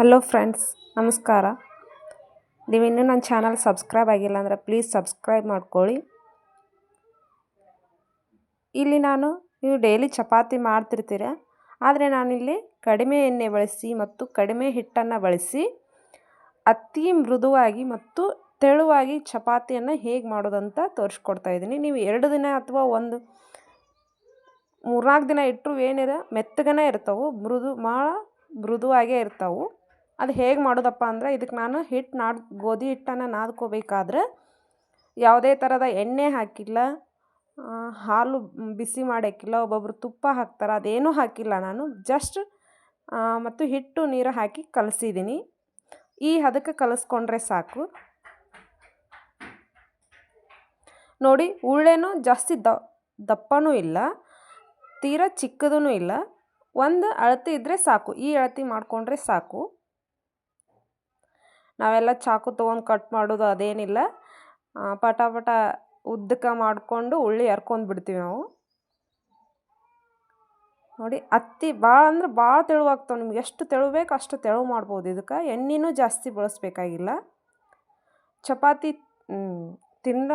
Hello friends, ನಮಸ್ಕಾರ. ನೀವಿನ್ನೂ ನನ್ನ ಚಾನಲ್ ಸಬ್ಸ್ಕ್ರೈಬ್ ಆಗಿಲ್ಲ ಅಂದರೆ ಪ್ಲೀಸ್ ಸಬ್ಸ್ಕ್ರೈಬ್ ಮಾಡ್ಕೊಳ್ಳಿ. ಇಲ್ಲಿ ನಾನು, ನೀವು ಡೈಲಿ ಚಪಾತಿ ಮಾಡ್ತಿರ್ತೀರ, ಆದರೆ ನಾನಿಲ್ಲಿ ಕಡಿಮೆ ಎಣ್ಣೆ ಬಳಸಿ ಮತ್ತು ಕಡಿಮೆ ಹಿಟ್ಟನ್ನು ಬಳಸಿ ಅತಿ ಮೃದುವಾಗಿ ಮತ್ತು ತೆಳುವಾಗಿ ಚಪಾತಿಯನ್ನು ಹೇಗೆ ಮಾಡೋದಂತ ತೋರಿಸ್ಕೊಡ್ತಾ ಇದ್ದೀನಿ. ನೀವು ಎರಡು ದಿನ ಅಥವಾ ಒಂದು ಮೂರ್ನಾಲ್ಕು ದಿನ ಇಟ್ಟರು ಏನಿರ ಮೆತ್ತಗನೇ ಇರ್ತವೆ, ಮೃದು ಭಾಳ ಮೃದುವಾಗೇ ಇರ್ತವೆ. ಅದು ಹೇಗೆ ಮಾಡೋದಪ್ಪ ಅಂದ್ರೆ ಇದಕ್ಕೆ ನಾನು ಹಿಟ್ಟು ನಾದ್ ಗೋಧಿ ಹಿಟ್ಟನ್ನು ನಾದ್ಕೋಬೇಕಾದ್ರೆ ಯಾವುದೇ ಥರದ ಎಣ್ಣೆ ಹಾಕಿಲ್ಲ ಹಾಲು ಬಿಸಿ ಮಾಡೋಕ್ಕಿಲ್ಲ ಒಬ್ಬೊಬ್ಬರು ತುಪ್ಪ ಹಾಕ್ತಾರೆ, ಅದೇನೂ ಹಾಕಿಲ್ಲ ನಾನು. ಜಸ್ಟ್ ಮತ್ತು ಹಿಟ್ಟು ನೀರು ಹಾಕಿ ಕಲಸಿದ್ದೀನಿ. ಈ ಹದಕ್ಕೆ ಕಲಸ್ಕೊಂಡ್ರೆ ಸಾಕು. ನೋಡಿ, ಉಳ್ಳೆನೂ ಜಾಸ್ತಿ ದ, ದಪ್ಪನೂ ಇಲ್ಲ, ತೀರಾ ಚಿಕ್ಕದೂ ಇಲ್ಲ. ಒಂದು ಅಳತೆ ಇದ್ದರೆ ಸಾಕು. ಈ ಅಳತೆ ಮಾಡಿಕೊಂಡ್ರೆ ಸಾಕು. ನಾವೆಲ್ಲ ಚಾಕು ತೊಗೊಂಡು ಕಟ್ ಮಾಡೋದು ಅದೇನಿಲ್ಲ. ಪಟ ಪಟ ಉದ್ದಕ್ಕೆ ಮಾಡಿಕೊಂಡು ಉಳ್ಳಿ ಹರ್ಕೊಂಡು ಬಿಡ್ತೀವಿ ನಾವು. ನೋಡಿ, ಅತ್ತಿ ಭಾಳ ಅಂದ್ರೆ ಭಾಳ ತೆಳುವಾಗ್ತವೆ ನಿಮ್ಗೆ. ಎಷ್ಟು ತೆಳು ಬೇಕು ಅಷ್ಟು ತೆಳು ಮಾಡ್ಬೋದು ಇದಕ್ಕೆ. ಎಣ್ಣೆನೂ ಜಾಸ್ತಿ ಬಳಸಬೇಕಾಗಿಲ್ಲ. ಚಪಾತಿ ತಿನ್ನ,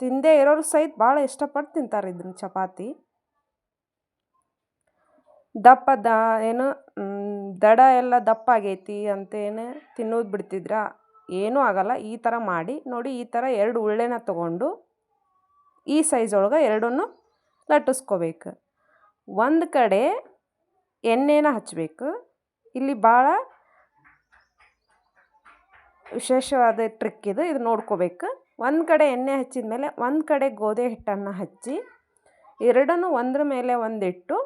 ತಿಂದೇ ಇರೋರು ಸಹಿತ ಭಾಳ ಇಷ್ಟಪಟ್ಟು ತಿಂತಾರೆ ಇದನ್ನು ಚಪಾತಿ. ದಪ್ಪ ದ ಏನು ದಡ ಎಲ್ಲ ದಪ್ಪ ಆಗೈತಿ ಅಂತೇನು ತಿನ್ನೋದು ಬಿಡ್ತಿದ್ರ? ಏನೂ ಆಗಲ್ಲ, ಈ ಥರ ಮಾಡಿ, ನೋಡಿ ಈ ಥರ ಎರಡು ಉಳ್ಳೆನ ತಗೊಂಡು ಈ ಸೈಜ್ ಒಳಗೆ ಎರಡನ್ನು ಲಟ್ಟಿಸ್ಕೋಬೇಕು. ಒಂದು ಕಡೆ ಎಣ್ಣೆನ ಹಚ್ಚಬೇಕು ಇಲ್ಲಿ ಭಾಳ ವಿಶೇಷವಾದ ಟ್ರಿಕ್ ಇದು ಇದು ನೋಡ್ಕೋಬೇಕು. ಒಂದು ಕಡೆ ಎಣ್ಣೆ ಹಚ್ಚಿದ ಮೇಲೆ ಒಂದು ಕಡೆ ಗೋಧಿ ಹಿಟ್ಟನ್ನು ಹಚ್ಚಿ, ಎರಡನ್ನು ಒಂದ್ರ ಮೇಲೆ ಒಂದಿಟ್ಟು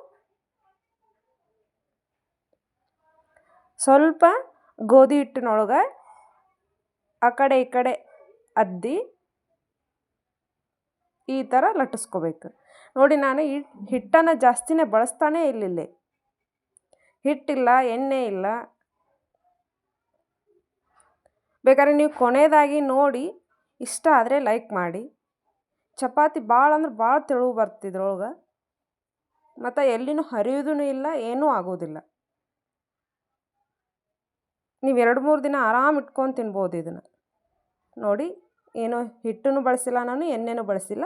ಸ್ವಲ್ಪ ಗೋಧಿ ಹಿಟ್ಟಿನೊಳಗೆ ಆ ಕಡೆ ಈ ಕಡೆ ಅದ್ದಿ ಈ ಥರ ಲಟ್ಟಿಸ್ಕೋಬೇಕು. ನೋಡಿ, ನಾನು ಈ ಹಿಟ್ಟನ್ನು ಜಾಸ್ತಿನೇ ಬಳಸ್ತಾನೇ ಇಲ್ಲಿಲ್ಲ ಹಿಟ್ಟಿಲ್ಲ, ಎಣ್ಣೆ ಇಲ್ಲ. ಬೇಕಾದ್ರೆ ನೀವು ಕೊನೆಯದಾಗಿ ನೋಡಿ, ಇಷ್ಟ ಆದರೆ ಲೈಕ್ ಮಾಡಿ. ಚಪಾತಿ ಭಾಳ ಅಂದ್ರೆ ಭಾಳ ತೆಳು ಬರ್ತಿದ್ರೊಳಗೆ, ಮತ್ತು ಎಲ್ಲಿನೂ ಹರಿಯೋದೂ ಇಲ್ಲ, ಏನೂ ಆಗೋದಿಲ್ಲ. ನೀವು ಎರಡು ಮೂರು ದಿನ ಆರಾಮ್ ಇಟ್ಕೊಂಡು ತಿನ್ಬೋದು ಇದನ್ನು. ನೋಡಿ, ಏನೋ ಹಿಟ್ಟನ್ನು ಬಳಸಿಲ್ಲ ನಾನು, ಎಣ್ಣೆನೂ ಬಳಸಿಲ್ಲ.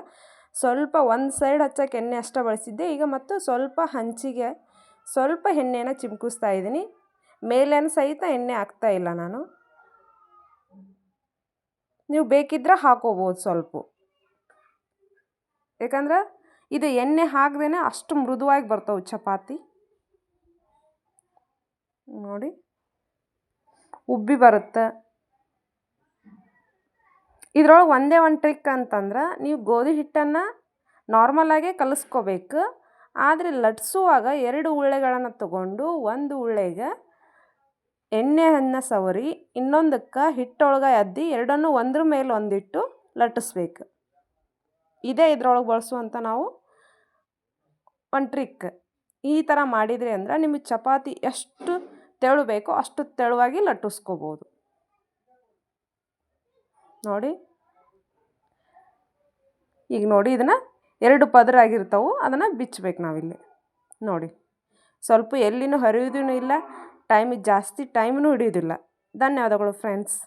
ಸ್ವಲ್ಪ ಒಂದು ಸೈಡ್ ಹಚ್ಚೋಕೆ ಎಣ್ಣೆ ಅಷ್ಟೇ ಬಳಸಿದ್ದೆ. ಈಗ ಮತ್ತು ಸ್ವಲ್ಪ ಹಂಚಿಗೆ, ಸ್ವಲ್ಪ ಎಣ್ಣೆನ ಚಿಮ್ಕಿಸ್ತಾ ಇದ್ದೀನಿ. ಮೇಲೇನು ಸಹಿತ ಎಣ್ಣೆ ಹಾಕ್ತಾ ಇಲ್ಲ ನಾನು. ನೀವು ಬೇಕಿದ್ರೆ ಹಾಕೋಬೋದು ಸ್ವಲ್ಪ. ಯಾಕಂದ್ರೆ ಇದು ಎಣ್ಣೆ ಹಾಕ್ದೇ ಅಷ್ಟು ಮೃದುವಾಗಿ ಬರ್ತವೆ ಚಪಾತಿ. ನೋಡಿ. ಉಬ್ಬಿ ಬರುತ್ತೆ. ಇದ್ರೊಳಗೆ ಒಂದೇ ಒಂದು ಟ್ರಿಕ್ ಅಂತಂದ್ರೆ ನೀವು ಗೋಧಿ ಹಿಟ್ಟನ್ನು ನಾರ್ಮಲಾಗೇ ಕಲಿಸ್ಕೋಬೇಕು. ಆದರೆ ಲಟ್ಸುವಾಗ ಎರಡು ಉಳ್ಳೆಗಳನ್ನು ತಗೊಂಡು ಒಂದು ಉಳ್ಳೆಗೆ ಎಣ್ಣೆಯನ್ನು ಸವರಿ, ಇನ್ನೊಂದಕ್ಕೆ ಹಿಟ್ಟೊಳಗೆ ಅದ್ದಿ ಎರಡನ್ನೂ ಒಂದ್ರ ಮೇಲೆ ಒಂದಿಟ್ಟು ಲಟ್ಟಿಸ್ಬೇಕು. ಇದೇ ಇದ್ರೊಳಗೆ ಬಳಸುವಂಥ ನಾವು ಒಂದು ಟ್ರಿಕ್ ಈ ಥರ ಮಾಡಿದರೆ ಅಂದ್ರೆ ನಿಮಗೆ ಚಪಾತಿ ಎಷ್ಟು ತೆಳು ಬೇಕೋ ಅಷ್ಟು ತೆಳುವಾಗಿ ಲಟ್ಟಿಸ್ಕೋಬೋದು. ನೋಡಿ. ಈಗ ನೋಡಿ ಇದನ್ನು ಎರಡು ಪದರ ಆಗಿರ್ತಾವೆ ಅದನ್ನು ಬಿಚ್ಚಬೇಕು ನಾವಿಲ್ಲಿ. ನೋಡಿ. ಸ್ವಲ್ಪ ಎಲ್ಲಿನೂ ಹರಿಯೋದೂ ಇಲ್ಲ ಟೈಮಿಗೆ ಜಾಸ್ತಿ ಟೈಮ್ನೂ ಹಿಡಿಯೋದಿಲ್ಲ. ಧನ್ಯವಾದಗಳು ಫ್ರೆಂಡ್ಸ್